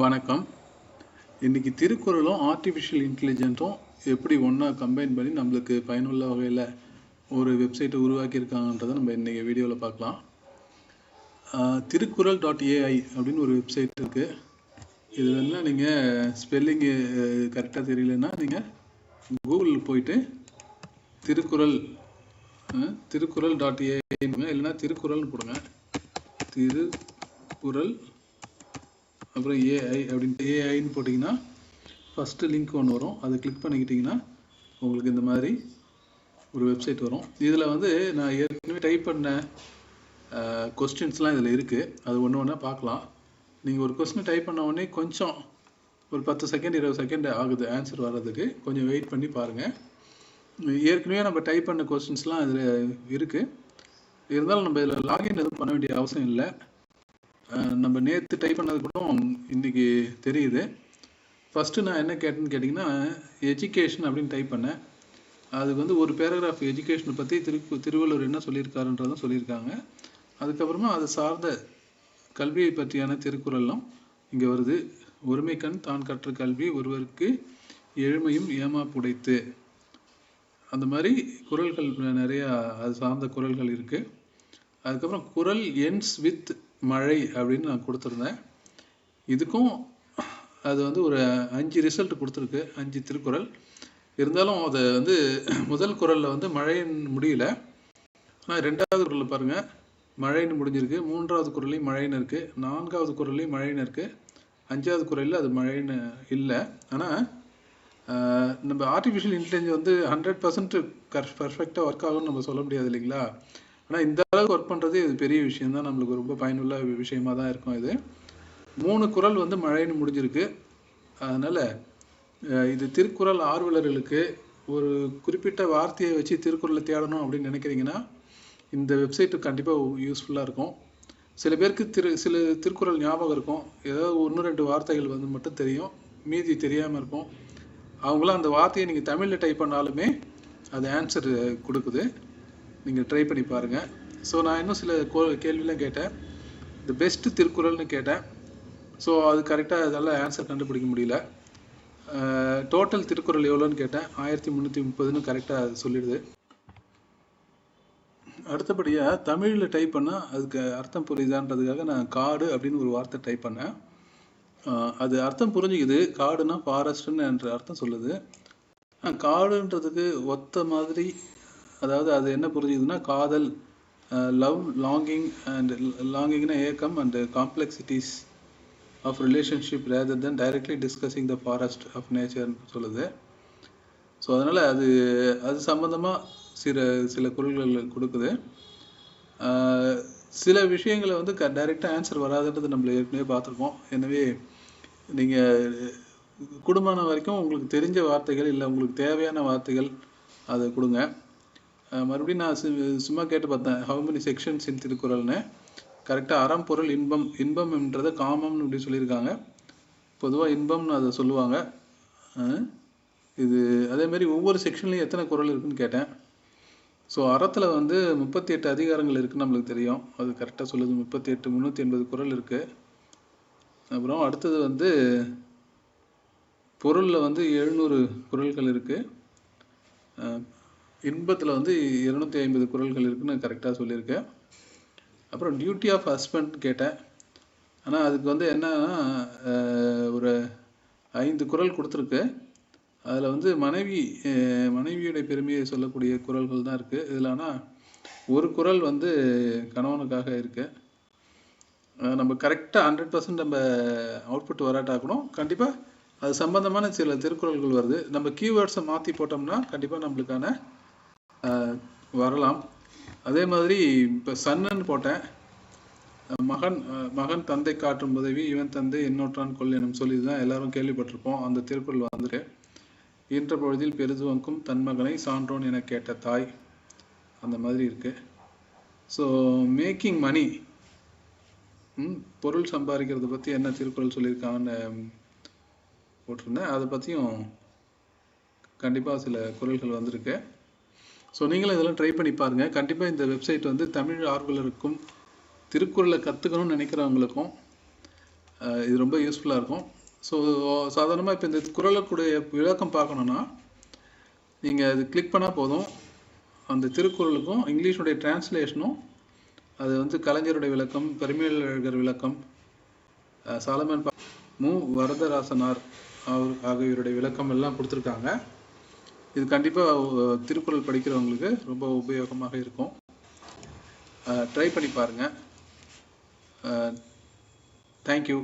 வணக்கம். இன்னைக்கு திருக்குறளும் ஆர்டிஃபிஷியல் இன்டெலிஜென்ஸும் எப்படி ஒன்றா கம்பைன் பண்ணி நம்மளுக்கு பயனுள்ள வகையில் ஒரு வெப்சைட்டை உருவாக்கியிருக்காங்கன்றதை நம்ம இன்றைக்கி வீடியோவில் பார்க்கலாம். திருக்குறள் டாட் ஏஐ அப்படின்னு ஒரு வெப்சைட் இருக்குது இதில் என்ன நீங்கள் ஸ்பெல்லிங்கு கரெக்டாக தெரியலன்னா நீங்கள் கூகுளில் போயிட்டு திருக்குறள் திருக்குறள் டாட் ஏஐங்க இல்லைன்னா திருக்குறள்னு போடுங்க. திருக்குறள் அப்புறம் ஏஐ அப்படின்ட்டு ஏஐன்னு போட்டிங்கன்னா ஃபஸ்ட்டு லிங்க் ஒன்று வரும். அதை கிளிக் பண்ணிக்கிட்டிங்கன்னா உங்களுக்கு இந்த மாதிரி ஒரு வெப்சைட் வரும். இதில் வந்து நான் ஏற்கனவே டைப் பண்ண கொஸ்டின்ஸ்லாம் இதில் இருக்குது அது ஒன்று ஒன்றா பார்க்கலாம். நீங்கள் ஒரு கொஸ்டின் டைப் பண்ண உடனே கொஞ்சம் ஒரு பத்து செகண்ட் இருபது செகண்ட் ஆகுது ஆன்சர் வர்றதுக்கு. கொஞ்சம் வெயிட் பண்ணி பாருங்கள் ஏற்கனவே நம்ம டைப் பண்ண கொஸ்டின்ஸ்லாம் இதில் இருக்குது இருந்தாலும் நம்ம இதில் லாகின் எதுவும் பண்ண வேண்டிய அவசியம் இல்லை. நம்ம நேற்று டைப் பண்ணது கூட இன்னைக்கு தெரியுது. ஃபஸ்ட்டு நான் என்ன கேட்டேன்னு கேட்டிங்கன்னா எஜுகேஷன் அப்படின்னு டைப் பண்ணேன். அதுக்கு வந்து ஒரு பேராகிராஃப் எஜுகேஷனை பற்றி திரு திருவள்ளுவர் என்ன சொல்லியிருக்காருன்றதும் சொல்லியிருக்காங்க. அதுக்கப்புறமா அது சார்ந்த கல்வியை பற்றியான திருக்குறள்லாம் இங்கே வருது. ஒருமை கண் தான் கற்ற கல்வி ஒருவருக்கு எழுமையும் ஏமாப்புடைத்து அந்த மாதிரி குறள்கள் நிறையா அது சார்ந்த குறள்கள் இருக்குது அதுக்கப்புறம் குறள் எண்ட்ஸ் வித் மழை அப்படின்னு நான் கொடுத்துருந்தேன். இதுக்கும் அது வந்து ஒரு அஞ்சு ரிசல்ட் கொடுத்துருக்கு. அஞ்சு திருக்குறள். இருந்தாலும் அதை வந்து முதல் குறளில் வந்து மழைன்னு முடியல. ஆனால் ரெண்டாவது குரலில் பாருங்கள் மழைன்னு முடிஞ்சிருக்கு. மூன்றாவது குறளையும் மழைன்னு இருக்குது நான்காவது குறளையும் மழைன்னு இருக்குது அஞ்சாவது குறளில் அது மழைன்னு இல்லை. ஆனால் நம்ம ஆர்டிஃபிஷியல் இன்டெலிஜென்ஸ் வந்து ஹண்ட்ரட் பர்சன்ட் கர் பர்ஃபெக்டாக ஒர்க் ஆகும்னு நம்ம சொல்ல முடியாது இல்லைங்களா? ஆனால் இந்த அளவுக்கு ஒர்க் பண்ணுறது இது பெரிய விஷயம் தான். நம்மளுக்கு ரொம்ப பயனுள்ள விஷயமா தான் இருக்கும் இது. மூணு குறள் வந்து மழைன்னு முடிஞ்சிருக்கு. அதனால் இது திருக்குறள் ஆர்வலர்களுக்கு ஒரு குறிப்பிட்ட வார்த்தையை வச்சு திருக்குறளை தேடணும் அப்படின்னு நினைக்கிறீங்கன்னா இந்த வெப்சைட்டு கண்டிப்பாக யூஸ்ஃபுல்லாக இருக்கும். சில பேருக்கு திரு சில திருக்குறள் ஞாபகம் இருக்கும். ஏதாவது ஒன்று ரெண்டு வார்த்தைகள் வந்து மட்டும் தெரியும். மீதி தெரியாமல் இருக்கும். அவங்களாம் அந்த வார்த்தையை நீங்கள் தமிழில் டைப் பண்ணாலுமே அது ஆன்சர் கொடுக்குது. நீங்கள் ட்ரை பண்ணி பாருங்கள் ஸோ நான் இன்னும் சில கோ கேள்விலாம் கேட்டேன். த பெஸ்ட் திருக்குறள்னு கேட்டேன். ஸோ அது கரெக்டாக அதெல்லாம் ஆன்சர் கண்டுபிடிக்க முடியல. டோட்டல் திருக்குறள் எவ்வளோன்னு கேட்டேன். ஆயிரத்தி முந்நூற்றி முப்பதுன்னு கரெக்டாக அது சொல்லிடுது. அடுத்தபடியாக தமிழில் டைப் பண்ணால் அதுக்கு அர்த்தம் புரியுதான்றதுக்காக நான் காடு அப்படின்னு ஒரு வார்த்தை டைப் பண்ணேன். ஆஹ் அது அர்த்தம் புரிஞ்சுக்குது. காடுனா ஃபாரஸ்ட்னு என்ற அர்த்தம் சொல்லுது. காடுன்றதுக்கு ஒத்த மாதிரி அதாவது அது என்ன புரிஞ்சுதுன்னா காதல் லவ் லாங்கிங் அண்ட் லாங்கிங்னா ஏக்கம் and complexities of relationship rather than directly discussing the forest of நேச்சர்னு சொல்லுது. ஸோ அதனால் அது அது சம்மந்தமாக சில சில குரல்கள் கொடுக்குது. சில விஷயங்களை வந்து க டைரெக்டாக ஆன்சர் வராதுன்றது நம்மள ஏற்கனவே பார்த்துருக்கோம். எனவே நீங்கள் குடும்பமான வரைக்கும் உங்களுக்கு தெரிஞ்ச வார்த்தைகள் இல்லை உங்களுக்கு தேவையான வார்த்தைகள் அதை கொடுங்க. மறுபடியும் நான் சு- சும்மா கேட்டு பார்த்தேன். ஹவு மெனி செக்ஷன்ஸ் இன் திருக்குறள்னு? கரெக்டாக அறம் பொருள் இன்பம் இன்பம்ன்றதை காமம்னு இப்படி சொல்லியிருக்காங்க. பொதுவாக இன்பம்னு அதை சொல்லுவாங்க. இது அதேமாரி ஒவ்வொரு செக்ஷன்லேயும் எத்தனை குறள் இருக்குன்னு கேட்டேன். ஸோ அறத்தில் வந்து முப்பத்தி எட்டு அதிகாரங்கள் இருக்குன்னு நம்மளுக்கு தெரியும். அது கரெக்டாக சொல்லுது. முப்பத்தி எட்டு முந்நூற்றி எண்பது குறள் இருக்குது அப்புறம் அடுத்தது வந்து பொருளில் வந்து எழுநூறு குறள்கள் இருக்குது இன்பத்தில் வந்து இருநூத்தி ஐம்பது குறள்கள் இருக்குன்னு கரெக்டாக சொல்லியிருக்கேன் அப்புறம் டியூட்டி ஆஃப் ஹஸ்பண்ட் கேட்டேன். ஆனால் அதுக்கு வந்து என்னன்னா ஒரு ஐந்து குறள் கொடுத்துருக்கு. அதில் வந்து மனைவி மனைவியுடைய பெருமையை சொல்லக்கூடிய குறள்கள் தான் இருக்குது இதில் ஆனால் ஒரு குறள் வந்து கணவனுக்காக இருக்குது நம்ம கரெக்டாக ஹண்ட்ரட் பர்சன்ட் நம்ம அவுட்புட் வராட்டாக்கணும் கண்டிப்பாக அது சம்பந்தமான சில திருக்குறள்கள் வருது. நம்ம கீவேர்ட்ஸை மாற்றி போட்டோம்னா கண்டிப்பாக நம்மளுக்கான வரலாம். அதே மாதிரி இப்போ சன்னன் போட்டேன். மகன் மகன் தந்தை காட்டும் உதவி இவன் தந்தை என்னொற்றான் கொள் எனும் சொல்லி தான் எல்லாரும் கேள்விப்பட்டிருப்போம். அந்த திருக்குறள் வந்துட்டு இன்ற பொழுதில் பெருதுவங்கும் தன் மகனை சான்றோன் என கேட்ட தாய். அந்த மாதிரி இருக்கு. ஸோ மேக்கிங் மணி ம், பொருள் சம்பாதிக்கிறத பற்றி என்ன திருக்குறள் சொல்லியிருக்காங்கன்னு போட்டிருந்தேன். அதை பற்றியும் கண்டிப்பாக சில குரல்கள் வந்திருக்கு. ஸோ நீங்களும் இதெல்லாம் ட்ரை பண்ணி பாருங்கள் கண்டிப்பாக இந்த வெப்சைட் வந்து தமிழ் ஆர்வலருக்கும் திருக்குறளை கற்றுக்கணும்னு நினைக்கிறவங்களுக்கும் இது ரொம்ப யூஸ்ஃபுல்லாக இருக்கும். ஸோ சாதாரணமாக இப்போ இந்த குரலுக்குடைய விளக்கம் பார்க்கணுன்னா நீங்கள் அது கிளிக் பண்ணால் போதும். அந்த திருக்குறளுக்கும் இங்கிலீஷுடைய டிரான்ஸ்லேஷனும் அது வந்து கலைஞருடைய விளக்கம் பெருமையழகர் விளக்கம் சாலமன் மு. வரதராசனார் அவர் ஆகியோருடைய விளக்கம் எல்லாம் கொடுத்துருக்காங்க. இது கண்டிப்பாக திருக்குறள் படிக்கிறவங்களுக்கு ரொம்ப உபயோகமாக இருக்கும். ட்ரை பண்ணி பாருங்கள் தேங்க்யூ